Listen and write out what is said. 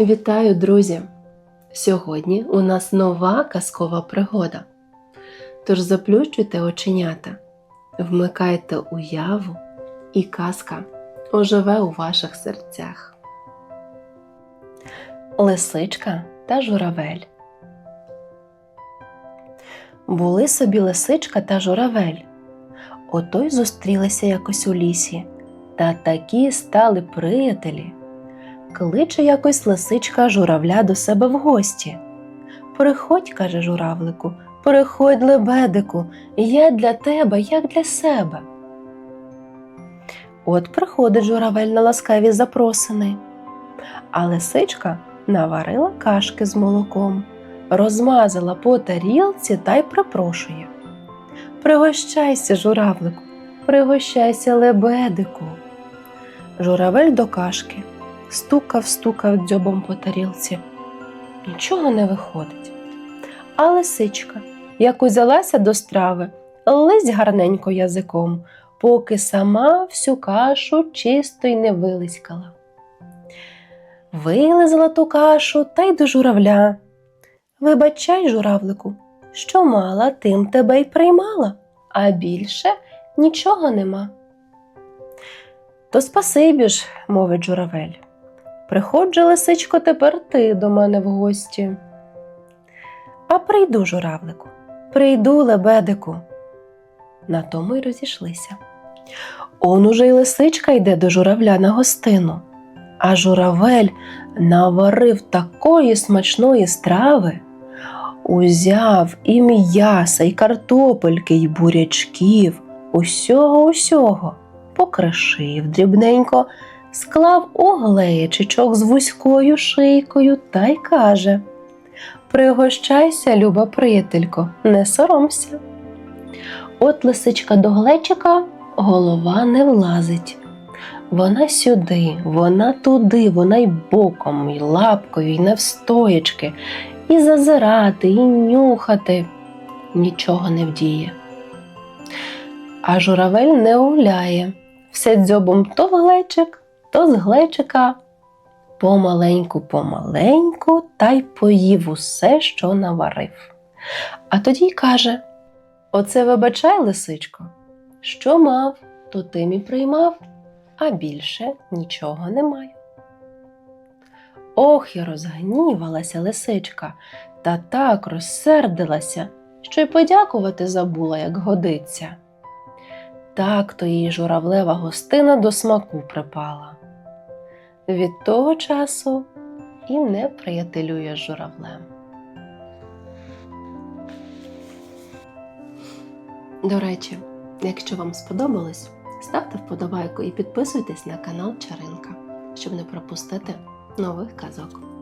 Вітаю, друзі! Сьогодні у нас нова казкова пригода. Тож заплющуйте оченята, вмикайте уяву, і казка оживе у ваших серцях. Лисичка та журавель. Були собі лисичка та журавель. Ото й зустрілися якось у лісі, та такі стали приятелі. Кличе якось лисичка журавля до себе в гості. Приходь, каже журавлику, приходь, лебедику, я для тебе, як для себе. От приходить журавель на ласкаві запросини, а лисичка наварила кашки з молоком, розмазала по тарілці та й припрошує. Пригощайся, журавлику, пригощайся, лебедику. Журавель до кашки стукав, стукав дзьобом по тарілці. Нічого не виходить. А лисичка, як узялася до страви, лизь гарненько язиком, поки сама всю кашу чисто й не вилизькала. Вилизала ту кашу та й до журавля. Вибачай, журавлику, що мала, тим тебе й приймала, а більше нічого нема. То спасибі ж, мовить журавель. Приходь лисичко, тепер ти до мене в гості. А прийду, журавлику, прийду, лебедику. На тому й розійшлися. Он уже й лисичка йде до журавля на гостину, а журавель наварив такої смачної страви, узяв і м'яса, і картопельки, і бурячків, усього усього, покришив дрібненько склав у глечичок з вузькою шийкою та й каже Пригощайся, люба приятелько, не соромся. От лисичка до глечика голова не влазить. Вона сюди, вона туди, вона й боком, і лапкою, і навстоячки, і зазирати, і нюхати нічого не вдіє. А журавель не гуляє, все дзьобом то в глечик, то з глечика помаленьку, помаленьку та й поїв усе, що наварив. А тоді й каже: Оце вибачай, лисичко, що мав, то тим і приймав, а більше нічого не маю. Ох, і розгнівалася лисичка, та так розсердилася, що й подякувати забула, як годиться. Так то їй журавлева гостина до смаку припала. Від того часу і не приятелює з журавлем. До речі, якщо вам сподобалось, ставте вподобайку і підписуйтесь на канал Чаринка, щоб не пропустити нових казок.